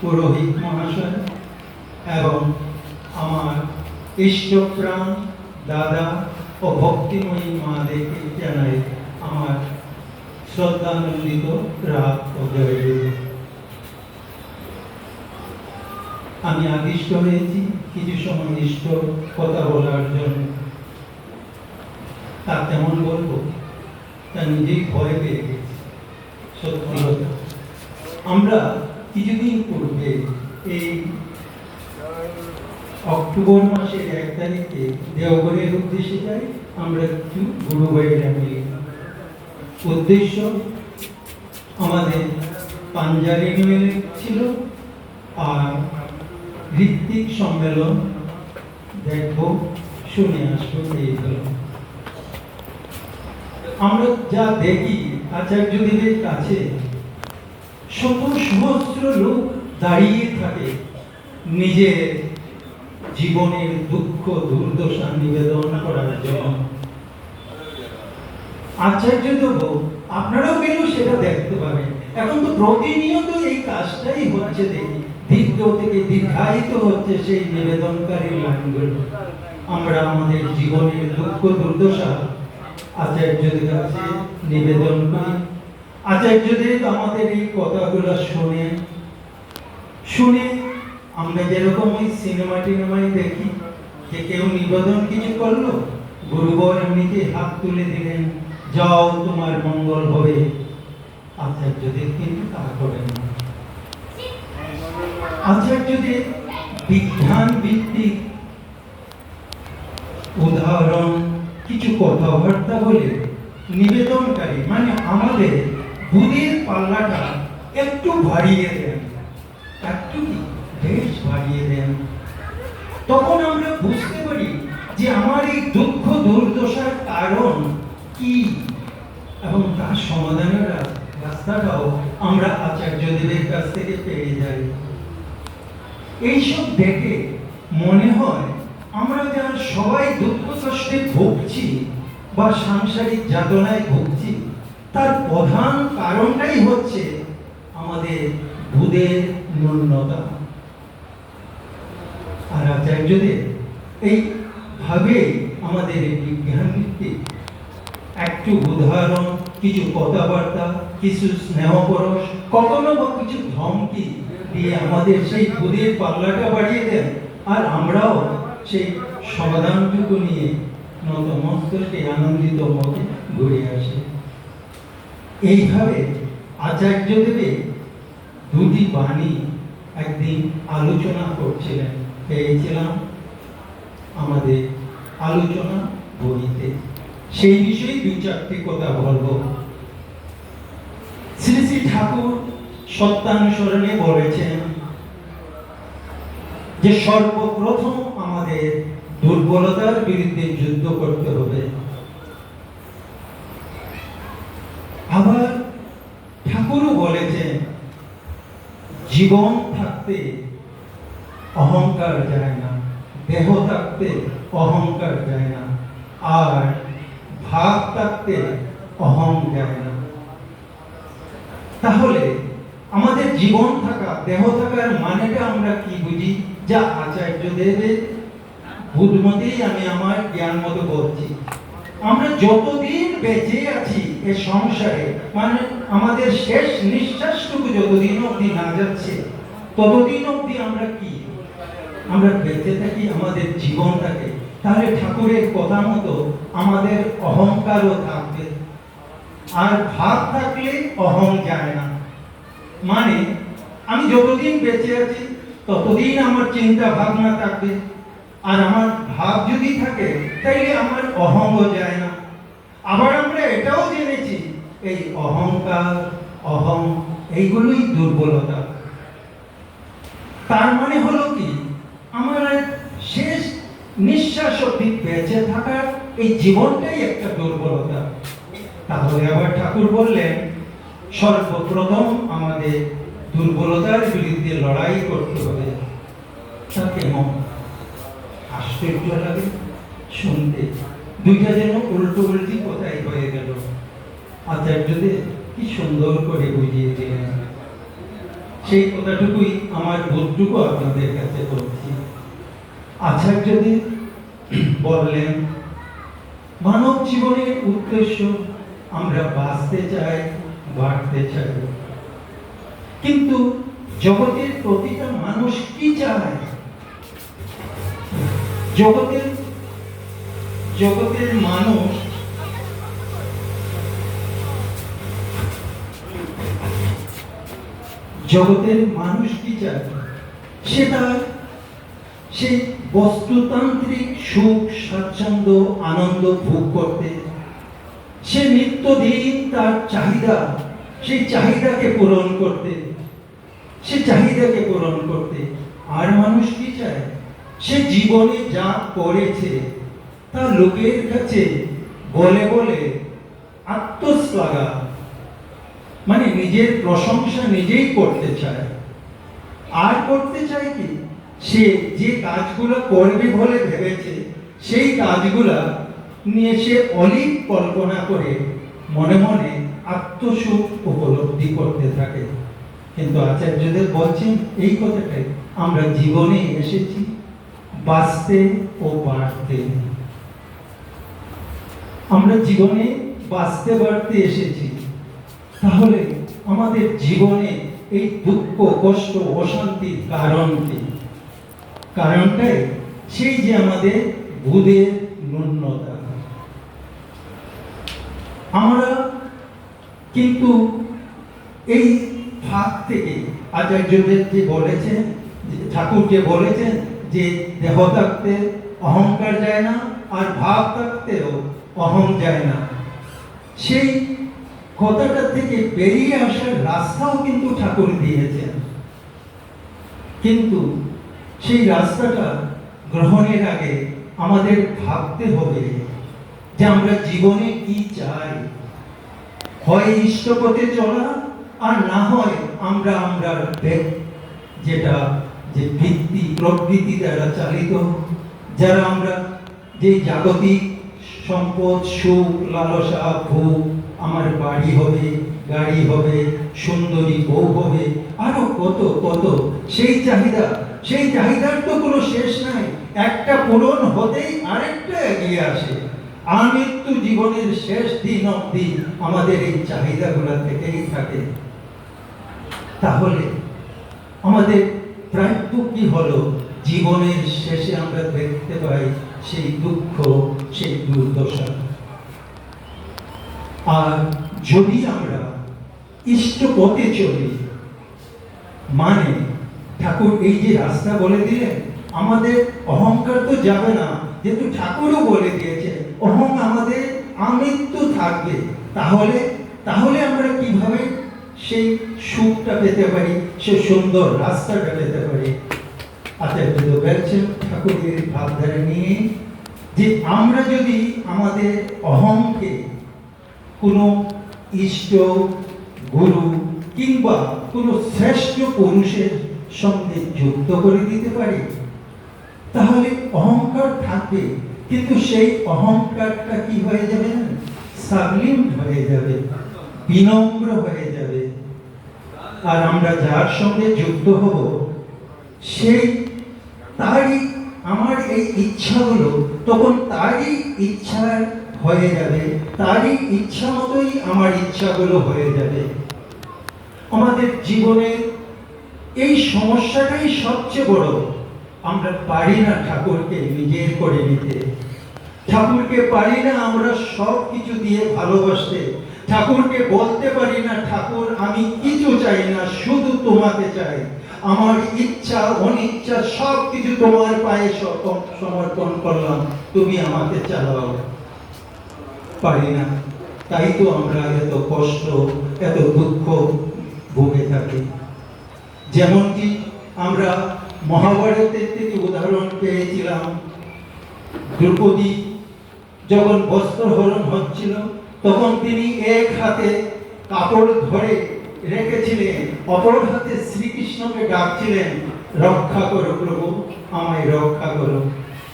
পুরোহিত মহাশয় এবং আমার ইষ্টপ্রাণ দাদা ও ভক্তিময়ী মাদেরকে জানাই আমার শ্রদ্ধানন্দিত রাত ও জয়গুরু। আমি আদিষ্ট হয়েছি কিছু সময় ইষ্ট কথা বলার জন্য। তা কেমন বলব? তা নিজেই ভয় পেয়ে গেছি। সত্যি কথা। আমরা কিছুদিন পূর্বে এই অক্টোবর মাসের এক তারিখে দেওঘরের উদ্দেশ্যে যাই, আমরা কিছু গুরু ভাইয়েরা মিলে উদ্দেশ্য আমাদের পাঞ্জাবি মিলে ছিল, আর ঋত্বিক সম্মেলন দেখব, শুনে আসব, এই হলো। আমরা যা দেখি, আচার্যদেবের কাছে শত সহস্র লোক দাঁড়িয়ে থাকে। নিজের জীবনের দুঃখ, দুর্দশা নিবেদন করার জন্য। আচার্য দেব আপনারাও গেলেও সেটা দেখতে পাবেন? এখন তো প্রতিনিয়ত এই কাজটাই হচ্ছে দীর্ঘ থেকে দীর্ঘায়িত হচ্ছে সেই নিবেদনকারী লাইনগুলো আমরা আমাদের জীবনের দুঃখ, দুর্দশা আচার্যদের কাছে নিবেদন করি আচার্যদেব আমাদের এই কথাগুলো শুনে। শুনে, আমরা যেরকম ওই সিনেমা টিনেমায় দেখি যে কেউ নিবেদন কিছু করল গুরুবর এমনিতে হাত তুলে দিলেন, যাও, তোমার মঙ্গল হবে। আচার্যদেব কিন্তু তা করেন। না আচার্যদেব বিজ্ঞান ভিত্তিক উদাহরণ, কিছু কথাবার্তা বলে, নিবেদনকারী মানে আমাদের বুদ্ধির পাল্লাটা একটু বাড়িয়ে দেন। একটু কি? বেশ বাড়িয়ে দেন। তখন আমরা বুঝতে পারি যে আমার এই দুঃখ দুর্দশার কারণ কি এবং তার সমাধানের রাস্তাটাও আমরা আচার্যদেবের কাছ থেকে পেয়ে যাই। এইসব দেখে মনে হয় আমরা যারা সবাই দুঃখ কষ্টে ভুগছি বা সাংসারিক যাতনায় ভুগছি তার প্রধান কারণটাই হচ্ছে আমাদের বুধের ন্যূনতা আর আচার্যদের এই ভাবে আমাদের বিজ্ঞান ভিত্তিক একটু উদাহরণ, কিছু কথাবার্তা, কিছু স্নেহ পরশ কখনো বা কিছু ধমকি দিয়ে আমাদের সেই বুধের পাল্লাটা বাড়িয়ে দেন। আর আমরাও সেই সমাধানটুকু নিয়ে নতমস্তকে আনন্দিত মতে ঘুরে আসি। এইভাবে আচার্যদেবে দুটি বাণী একদিন আলোচনা করছিলেন। পেয়েছিলাম আমাদের আলোচনা বইতে। সেই বিষয়ে দুই চারটি কথা বলব। শ্রী শ্রী ঠাকুর সত্যানুসরণে বলেছেন যে সর্বপ্রথম আমাদের দুর্বলতার বিরুদ্ধে যুদ্ধ করতে হবে। আবার ঠাকুরও বলেছেন জীবন থাকতে অহংকার যায় না, দেহ থাকতে অহংকার যায় না, আর ভাব থাকতে অহং যায় না। তাহলে আমাদের জীবন থাকা, দেহ থাকার মানেটা আমরা কি বুঝি? যা আচার্যদেবের বুধমতেই আমি আমার জ্ঞান মতো বলছি আমরা যতদিন বেঁচে আছি এ সংসারে মানে আমাদের শেষ নিঃশ্বাসটুকু যতদিন অবধি না যাচ্ছে, ততদিন অবধি আমরা কি? আমরা বেঁচে থাকি আমাদের জীবন থাকে তাহলে ঠাকুরের কথা মতো আমাদের অহংকারও থাকবে। আর ভাব থাকলে অহং যায় না। মানে আমি যতদিন বেঁচে আছি, ততদিন আমার চিন্তা ভাবনা থাকবে। আর আমার ভাব যদি থাকে, তাইলে আমার অহংও যায় না। আবার আমরা এটাও জেনেছি, এই অহংকার, অহং, এইগুলোই দুর্বলতা। তার মানে হলো কি? আমার শেষ নিঃশ্বাস অবধি বেঁচে থাকার এই জীবনটাই একটা দুর্বলতা। তাহলে আবার ঠাকুর বললেন, সর্বপ্রথম আমাদের দুর্বলতার বিরুদ্ধে লড়াই করতে হবে। তা কেমন আশ্চর্য লাগে শুনতে। দুইটা যেন উল্টো উল্টি কোথায় হয়ে গেল। আচার্যদের কি সুন্দর করে বুঝিয়ে দিলেন। সেই কথাটুকুই আমার বোধটুকু আপনাদের কাছে বলছি। আচার্যদেব বললেন, মানব জীবনের উদ্দেশ্য আমরা বাঁচতে চাই, বাড়তে চাই। কিন্তু জগতের প্রতিটা মানুষ কি চায়? জগতের জগতের মানুষ জগতের মানুষ কি চায়? সেটা সেই বস্তুতান্ত্রিক সুখ, স্বাচ্ছন্দ্য, আনন্দ ভোগ করতে। সে নিত্যদিন তার চাহিদা, সেই চাহিদাকে পূরণ করতে। সে চাহিদাকে পূরণ করতে। আর মানুষ কি চায়? সে জীবনে যা করেছে, তা লোকের কাছে বলে বলে আত্মশ্লাঘা। মানে নিজের প্রশংসা নিজেই করতে চায়। আর করতে চায় কি? সে যে কাজগুলো করবে বলে ভেবেছে, সেই কাজগুলা নিয়ে সে অলিক কল্পনা করে, মনে মনে আত্মসুখ উপলব্ধি করতে থাকে। কিন্তু আচার্যদের বলছেন, এই কথাটাই, আমরা জীবনে এসেছি বাঁচতে ও বাড়তে। আমরা জীবনে বাঁচতে বাড়তে এসেছি। তাহলে আমাদের জীবনে এই দুঃখ, কষ্ট অশান্তির কারণ কি? কারণটাই সেই যে আমাদের বুধের ন্যূনতা। আমরা কিন্তু এই ভাগ থেকে আচার্যদের যে বলেছেন ঠাকুর যে বলেছেন যে দেহ থাকতে অহংকার যায় না, আর ভাব থাকতেও অহং যায় না। সেই কথাটা থেকে বেরিয়ে আসার রাস্তাও কিন্তু ঠাকুর দিয়েছেন। কিন্তু সেই রাস্তাটা গ্রহণের আগে আমাদের ভাবতে হবে যে আমরা জীবনে কি চাই। হয় ইষ্টপথে চলা, আর না হয় আমরা আমরা যেটা যে ভিত্তি, প্রকৃতি দ্বারা চালিত যারা আমরা যে জাগতিক সম্পদ, সুখ, লালসা, ভোগ, আমার বাড়ি হবে, গাড়ি হবে, সুন্দরী বউ হবে, আরও কত কত, সেই চাহিদা, সেই চাহিদার তো কোনো শেষ নাই। একটা পূরণ হতেই আরেকটা এগিয়ে আসে। আমৃত্যু জীবনের শেষ দিন অবধি আমাদের এই চাহিদাগুলো থেকেই থাকে। তাহলে আমাদের প্রাপ্য কি হলো? জীবনের শেষে আমরা দেখতে পাই সেই দুঃখ, সেই দুর্দশা। আর যদি আমরা ইষ্ট পথে চলি মানে ঠাকুর এই যে রাস্তা বলে দিলেন, আমাদের অহংকার তো যাবে না, যেহেতু ঠাকুরও বলে দিয়েছে, অহং আমাদের আমৃত্যু থাকবে। তাহলে তাহলে আমরা কীভাবে সেই সুখটা পেতে পারি সে সুন্দর রাস্তাটা পেতে পারি। আচার্য বলছেন ঠাকুরের ভাবধারা নিয়ে, যে আমরা যদি আমাদের অহংকে কোনো ইষ্ট, গুরু কিংবা কোনো শ্রেষ্ঠ পুরুষের সঙ্গে যুক্ত করে দিতে পারি, তাহলে অহংকার থাকবে। কিন্তু সেই অহংকারটা কি হয়ে যাবে সাবলিম হয়ে যাবে, বিনম্র হয়ে যাবে। আর আমরা যার সঙ্গে যুক্ত হব, সেই তারই আমার এই ইচ্ছাগুলো তখন তারই ইচ্ছা হয়ে যাবে, তারই ইচ্ছা মতোই আমার ইচ্ছাগুলো হয়ে যাবে। আমাদের জীবনে এই সমস্যাটাই সবচেয়ে বড়। আমরা পারি না ঠাকুরকে নিজের করে নিতে। ঠাকুরকে পারি না আমরা সব কিছু দিয়ে ভালোবাসতে। ঠাকুরকে বলতে পারি না, ঠাকুর, আমি কিছু চাই না, শুধু তোমাকে চাই। আমার ইচ্ছা, অনিচ্ছা সব কিছু তোমার পায়ে সম- সমর্পণ করলাম। তুমি আমাকে চালাও। পারি না। তাই তো আমরা এত কষ্ট, এত দুঃখ ভুগে থাকি। যেমনটি আমরা মহাভারতের থেকে উদাহরণ পেয়েছিলাম। দ্রৌপদী যখন বস্ত্রহরণ হচ্ছিল তখন তিনি এক হাতে কাপড় ধরে রেখেছিলেন, অপর হাতে শ্রীকৃষ্ণকে ডাকছিলেন, রক্ষা করো প্রভু, আমায় রক্ষা করো।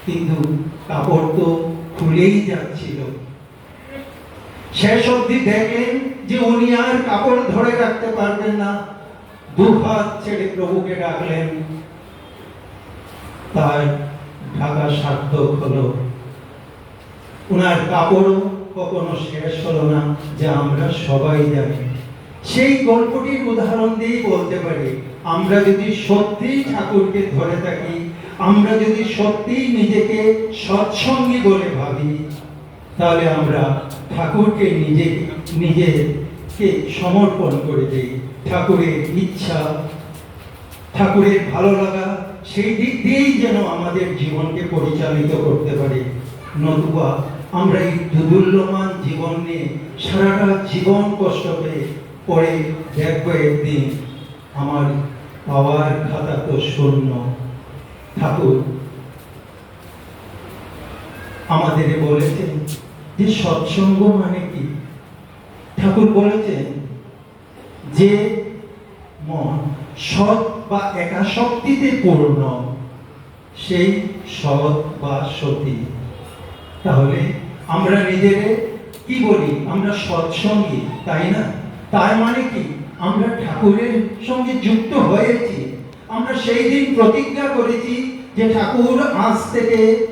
কিন্তু কাপড় তো খুলেই যাচ্ছিল। শেষ অবধি দেখলেন যে উনি আর কাপড় ধরে রাখতে পারবেন না। দুহাত ছেড়ে প্রভুকে ডাকলেন। তার ঢাকা সার্থক হলো। ওনার কাপড়ও কখনো শেষ হলো না যা আমরা সবাই জানি। সেই গল্পটির উদাহরণ দিয়েই বলতে পারি, আমরা যদি সত্যিই ঠাকুরকে ধরে থাকি, আমরা যদি সত্যিই নিজেকে সৎসঙ্গী বলে ভাবি, তাহলে আমরা ঠাকুরকে নিজে, নিজেকে সমর্পণ করে দিই। ঠাকুরের ইচ্ছা, ঠাকুরের ভালো লাগা, সেই দিক দিয়েই যেন আমাদের জীবনকে পরিচালিত করতে পারি। নতুবা আমরা এই দুদুল্যমান জীবন নিয়ে সারাটা জীবন কষ্ট পেয়ে পরে দেখব একদিন আমার পাওয়ার খাতা তো শূন্য। ঠাকুর, আমাদের বলেছেন যে সৎসঙ্গ মানে কি? ঠাকুর বলেছেন যে মন সৎ বা একাশক্তিতে পূর্ণ, সেই সৎ বা সতী। তাহলে আমরা নিজেরে কি বলি? আমরা সৎসঙ্গী তাই না? তার মানে কি? আমরা ঠাকুরের সঙ্গে যুক্ত হয়েছি। আমরা সেই দিন প্রতিজ্ঞা করেছি যে ঠাকুর আজ থেকে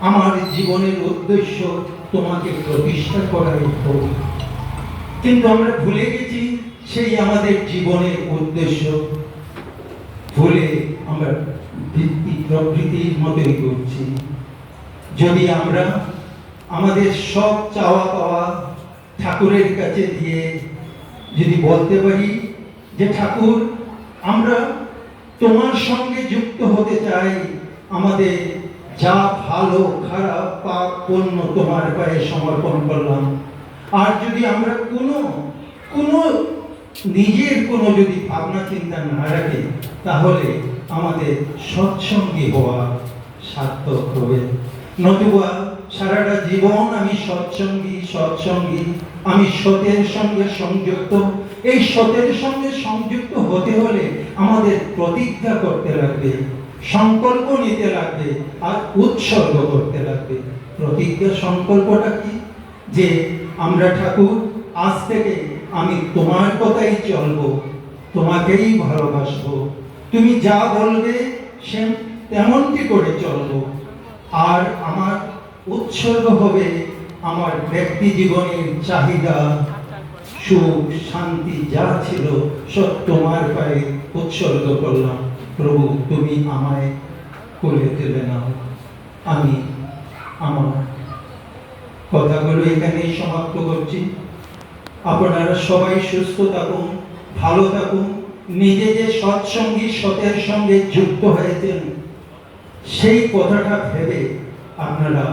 আমার জীবনের উদ্দেশ্য তোমাকে প্রতিষ্ঠা করাই হোক। কিন্তু আমরা ভুলে গেছি সেই আমাদের জীবনের উদ্দেশ্য। ভুলে আমরা প্রকৃতির মতোই করছি যদি আমরা আমাদের সব চাওয়া পাওয়া ঠাকুরের কাছে দিয়ে যদি বলতে পারি যে, ঠাকুর, আমরা তোমার সঙ্গে যুক্ত হতে চাই। আমাদের যা ভালো, খারাপ, পাপ, পণ্য তোমার পায়ে সমর্পণ করলাম। আর যদি আমরা কোনো কোনো নিজের কোনো যদি ভাবনা, চিন্তা না রাখি, তাহলে আমাদের সৎসঙ্গী হওয়া সার্থক হবে। নতুবা সারাটা জীবন আমি সৎসঙ্গী সৎসঙ্গী, আমি সতের সঙ্গে সংযুক্ত। এই সতের সঙ্গে সংযুক্ত হতে হলে আমাদের প্রতিজ্ঞা করতে লাগবে, সংকল্প নিতে লাগবে, আর উৎসর্গ করতে লাগবে। প্রতিজ্ঞা সংকল্পটা কি? যে আমরা ঠাকুর, আজ থেকে আমি তোমার কথাই চলবো, তোমাকেই ভালোবাসবো। তুমি যা বলবে সে তেমনটি করে চলবো। আর আমার উৎসর্গ হবে আমার ব্যক্তি জীবনের চাহিদা। সুখ, শান্তি যা ছিল সব তোমার পায়ে উৎসর্গ করলাম। প্রভু, তুমি আমায় করে দেবে না। আমি আমার কথাগুলো এখানেই সমাপ্ত করছি। আপনারা সবাই সুস্থ থাকুন, ভালো থাকুন। নিজে যে সৎসঙ্গী, সতের সঙ্গে যুক্ত হয়েছেন সেই কথাটা ভেবে আপনারা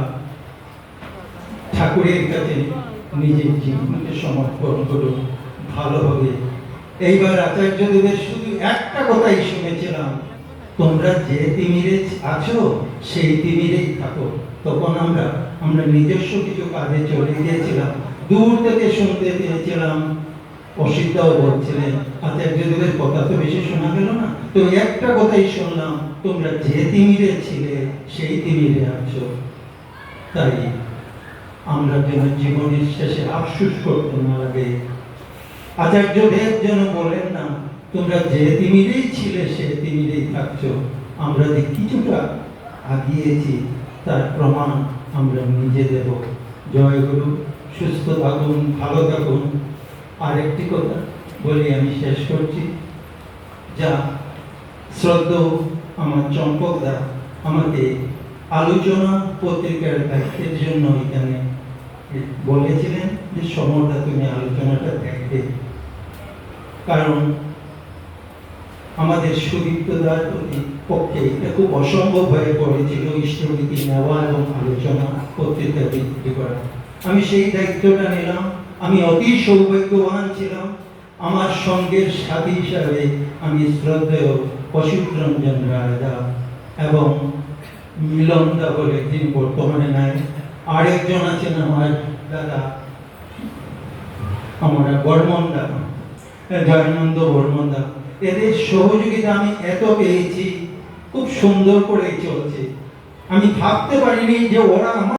ঠাকুরের কাছে নিজের জীবনকে সমর্পণ করুন, ভালো হবে। এইবার আচার্যদেবের শুধু একটা কথাই শুনেছিলাম, তোমরা যে তিমিরে আছো, সেই তিমিরেই থাকো। তখন আমরা আমরা নিজস্ব কিছু কাজে চলে গিয়েছিলাম, দূর থেকে শুনতে পেয়েছিলাম। অসিদ্ধাও বলছিলেন, আচার্যদেবের কথা তো বেশি শোনা গেল না। তো একটা কথাই শুনলাম তোমরা যে তিমিরে ছিলে, সেই তিমিরে আছো। তাই আমরা যেন জীবনের শেষে আফসুস করতে না লাগে। আচার্য দেব যেন বলেন না, তোমরা যে তিমিরেই ছিলে, সে তিমিরেই থাকছো। আমরা যে কিছুটা আগিয়েছি, তার প্রমাণ আমরা নিজে দেব। জয় গুরু, সুস্থ থাকুন, ভালো থাকুন। আরেকটি কথা বলি আমি শেষ করছি। যা শ্রদ্ধ আমার চম্পকদা আমাকে আলোচনা পত্রিকার দায়িত্বের জন্য এখানে বলেছিলেন যে সমরদা তুমি আলোচনাটা দেখবে। কারণ আমাদের সুদীপ্তদার প্রতি পক্ষে এটা খুব অসম্ভব হয়ে পড়েছিল ইষ্টনীতি নেওয়া এবং আলোচনা পত্রিকা বিক্রি করা। আমি সেই দায়িত্বটা নিলাম, আমি অতি সৌভাগ্যবান ছিলাম। আমার সঙ্গের সাথী হিসাবে আমি শ্রদ্ধেয় অসিত রঞ্জন রায়দা এবং মিলনদা বলে তিনি বর্তমানে নাই। আরেকজন আছেন আমার দাদা? আমার বর্মনদা। জয়ানন্দ বর্মনদা। এদের সহযোগিতা আমি এত পেয়েছি, খুব সুন্দর করে চলছে। আমি ভাবতে পারিনি যে ওরা আমার